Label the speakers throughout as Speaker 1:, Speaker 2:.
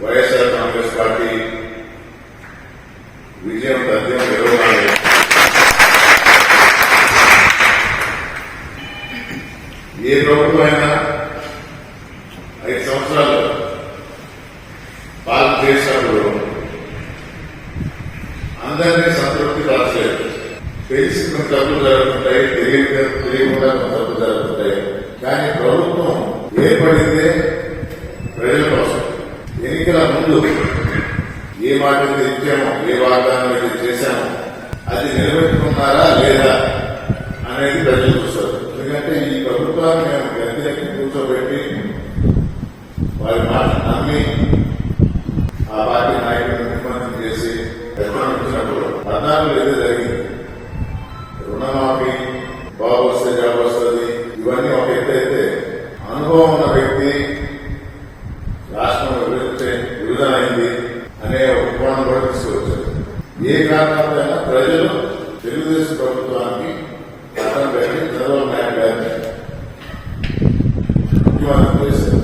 Speaker 1: YSR Congress party విజయం తథ్యం గెలవాలి ఏ ప్రభుత్వమైనా ఐదు సంవత్సరాలు పాలన చేసినప్పుడు అందరినీ సంతృప్తి రాలేదు తెలిసి కొన్ని తప్పులు జరుగుతుంటాయి తెలియకుండా తప్పులు జరుగుతుంటాయి కానీ ప్రభుత్వం ముందు ఏ మాట అయితే ఇచ్చామో ఏ వాగ్దానం అయితే చేశామో అది నిలబెట్టుకున్నారా లేదా అనేది ప్రజలు చూస్తారు. ఎందుకంటే ఈ ప్రభుత్వాన్ని మేము గద్దెకి కూర్చోబెట్టి వారి మాట నమ్మి ఆ పార్టీ నాయకులను నిర్మాణం చేసి పెద్దలు వచ్చినప్పుడు పద్నాలుగు ఏదో నిర్మాణం కూడా తీసుకొచ్చారు ఏ కారణాలైనా ప్రజలు తెలుగుదేశం ప్రభుత్వానికి పట్టం పెట్టి చంద్రబాబు నాయుడు గారిని ముఖ్యమంత్రి చేశారు.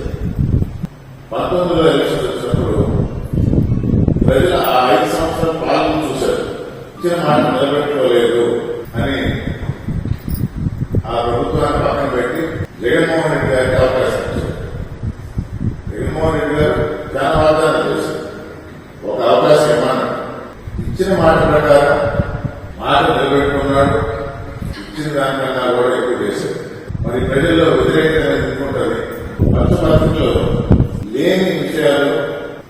Speaker 1: పంతొమ్మిది వందల ఎలక్షన్ వచ్చినప్పుడు ప్రజలు ఆ ఐదు సంవత్సరాల పాలన చూశారు. ఇచ్చిన మాట నిలబెట్టుకోలేదు అని ఆ ప్రభుత్వాన్ని పక్కన పెట్టి జగన్మోహన్ రెడ్డి గారికి అవకాశం ఇచ్చారు జగన్మోహన్ రెడ్డి గారు చాలా వాగ్దానం చేశారు ఒక అవకాశం ఇవ్వమన్నాడు ఇచ్చిన మాట ప్రకారం మాట నిలబెట్టుకున్నాడు. ఇచ్చిన దానికన్నా కూడా ఎక్కువ చేశారు మరి ప్రజల్లో వ్యతిరేకత ఎందుకుంటుంది పత్రికలో లేని విషయాలు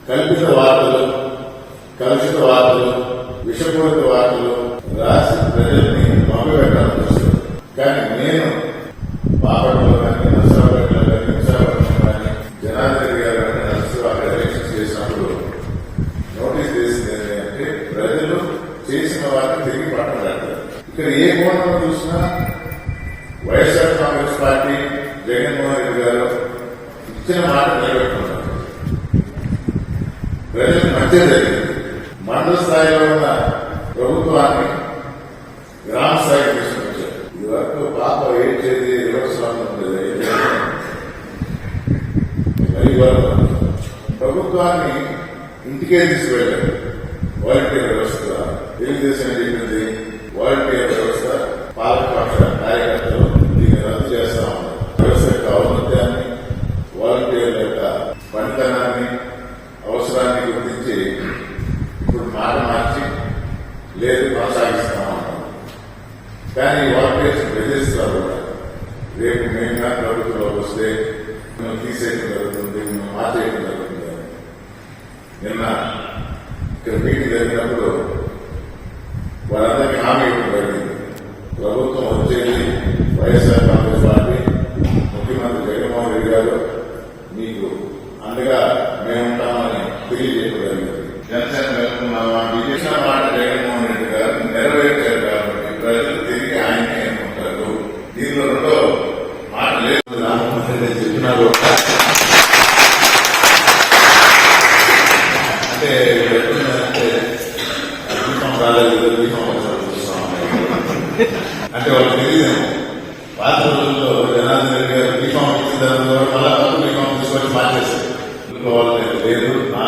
Speaker 1: కల్పిత వార్తలు కలుషిత వార్తలు విషపూరిత వార్తలు చేసిన వారిని తిరిగి పట్టణ పెట్టారు ఇక్కడ ఏ కోణంలో చూసినా వైఎస్ఆర్ కాంగ్రెస్ పార్టీ జగన్మోహన్ రెడ్డి గారు ఇచ్చిన మాట నిలబెట్టుకున్నారు ప్రజలకు మధ్య జరిగింది. మండల స్థాయిలో ఉన్న ప్రభుత్వాన్ని గ్రామ స్థాయికి తీసుకొచ్చారు. ఈ వరకు పాప ఏడ్చేది యువస్వామి ఉండేది ప్రభుత్వాన్ని ఇంటికే తీసుకువెళ్ళారు. వాలంటీర్ వ్యవస్థ. తెలుగుదేశం ఏం చెప్పింది వాలంటీర్ వ్యవస్థ పాలకపక్ష కార్యకర్తలు దీన్ని రద్దు చేస్తా ఉన్నారు. వ్యవస్థ యొక్క ఔన్నత్యాన్ని వాలంటీర్ల యొక్క పనితనాన్ని అవసరాన్ని గుర్తించి ఇప్పుడు మాట మార్చి లేదు కొనసాగిస్తా ఉన్నాం కానీ వాలంటీర్స్ బెదిరిస్తారు రేపు మేము ప్రభుత్వంలోకి వస్తే తీసేయడం జరుగుతుంది మేము జరుగుతుంది ప్రభుత్వం వచ్చేది వైఎస్ఆర్ కాంగ్రెస్ పార్టీ. ముఖ్యమంత్రి జగన్మోహన్ రెడ్డి గారు మీకు అండగా మేము ఉంటామని తెలియజేయడం జరిగింది జనసేన వెళ్తున్నామా విజయన మాట జగన్మోహన్ రెడ్డి గారు నెరవేర్చారు కాబట్టి ప్రజలు తిరిగి ఆయనే అనుకుంటారు. దీనిలో రెండో మాట లేదు. రామమోహన్ రెడ్డి చెప్పినారు. అంటే వాళ్ళకి తెలియదు. పాత రోజుల్లో జనార్దన్ రెడ్డి గారు బీఫామ్ ఇచ్చిన తర్వాత మళ్ళా బీఫామ్ దీపం తీసుకొని మార్చేశారు లేదు. నా